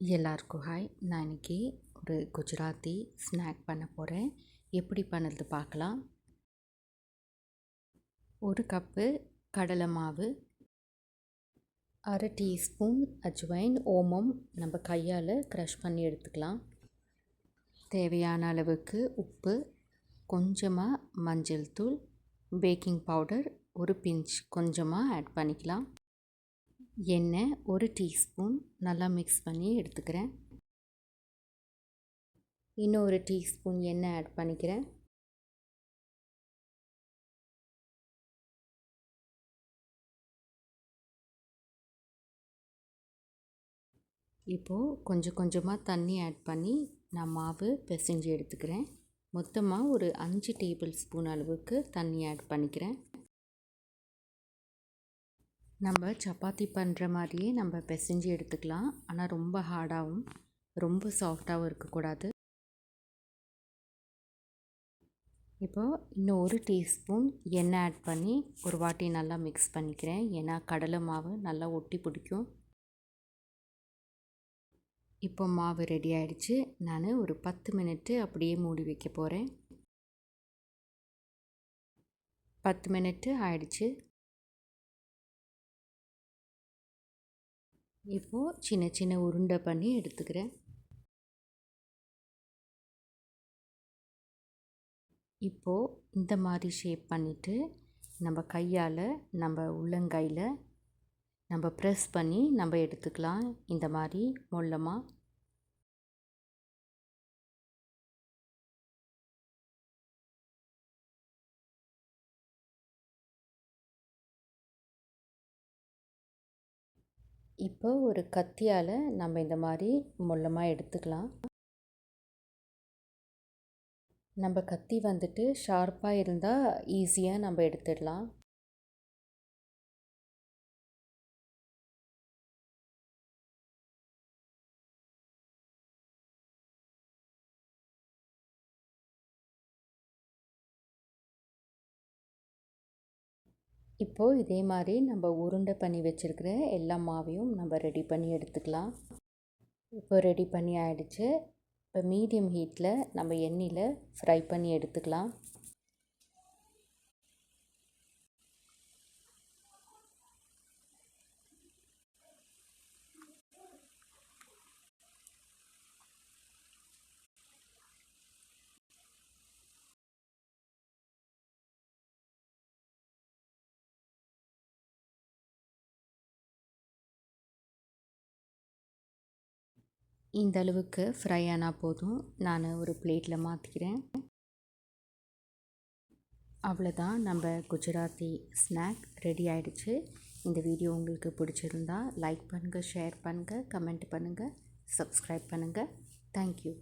எல்லாருக்கும் ஹாய் நான் இன்னைக்கு ஒரு குஜராத்தி ஸ்நாக் பண்ண போகிறேன் எப்படி பண்ணுறது பார்க்கலாம். ஒரு கப்பு கடலை மாவு அரை டீஸ்பூன் அஜ்வைன் ஓமம் நம்ம கையால் க்ரஷ் பண்ணி எடுத்துக்கலாம். தேவையான அளவுக்கு உப்பு கொஞ்சமாக மஞ்சள் தூள் பேக்கிங் பவுடர் ஒரு பிஞ்ச் கொஞ்சமாக ஆட் பண்ணிக்கலாம். எண்ணெய் ஒரு டீஸ்பூன் நல்லா மிக்ஸ் பண்ணி எடுத்துக்கிறேன். இன்னும் ஒரு டீஸ்பூன் எண்ணெய் ஆட் பண்ணிக்கிறேன். இப்போது கொஞ்சம் கொஞ்சமாக தண்ணி ஆட் பண்ணி நான் மாவு பிசைஞ்சு எடுத்துக்கிறேன். மொத்தமாக ஒரு அஞ்சு டேபிள் ஸ்பூன் அளவுக்கு தண்ணி ஆட் பண்ணிக்கிறேன். நம்ம சப்பாத்தி பண்ணுற மாதிரியே நம்ம பிசைஞ்சு எடுத்துக்கலாம். ஆனால் ரொம்ப ஹார்டாகவும் ரொம்ப சாஃப்டாகவும் இருக்கக்கூடாது. இப்போது இன்னும் ஒரு டீஸ்பூன் எண்ணெய் ஆட் பண்ணி ஒரு வாட்டி நல்லா மிக்ஸ் பண்ணிக்கிறேன். ஏன்னா கடலை மாவு நல்லா ஒட்டி பிடிக்கும். இப்போ மாவு ரெடி ஆகிடுச்சு நான் ஒரு பத்து மினிட்டு அப்படியே மூடி வைக்க போகிறேன் பத்து மினிட்டு ஆயிடுச்சு. இப்போது சின்ன சின்ன உருண்டை பண்ணி எடுத்துக்கிறேன். இப்போது இந்த மாதிரி ஷேப் பண்ணிவிட்டு நம்ம கையால் நம்ம உள்ளங்கையில் நம்ம ப்ரெஸ் பண்ணி நம்ம எடுத்துக்கலாம். இந்த மாதிரி மொல்லமாக இப்போ ஒரு கத்தியால் நம்ம இந்த மாதிரி மொல்லமாக எடுத்துக்கலாம். நம்ம கத்தி வந்துட்டு ஷார்ப்பாக இருந்தால் ஈஸியாக நம்ம எடுத்துடலாம். இப்போது இதே மாதிரி நம்ம உருண்டை பண்ணி வச்சுருக்கிற எல்லா மாவையும் நம்ம ரெடி பண்ணி எடுத்துக்கலாம். இப்போ ரெடி பண்ணி ஆயிடுச்சு. இப்போ மீடியம் ஹீட்டில் நம்ம எண்ணெயில் ஃப்ரை பண்ணி எடுத்துக்கலாம். இந்த அளவுக்கு ஃப்ரை ஆனால் போதும். நான் ஒரு பிளேட்டில் மாற்றிக்கிறேன் அவ்வளோதான் நம்ம குஜராத்தி ஸ்நாக் ரெடி ஆகிடுச்சு இந்த வீடியோ உங்களுக்கு பிடிச்சிருந்தா லைக் பண்ணுங்கள் ஷேர் பண்ணுங்கள் கமெண்ட் பண்ணுங்கள் சப்ஸ்கிரைப் பண்ணுங்கள் தேங்க்யூ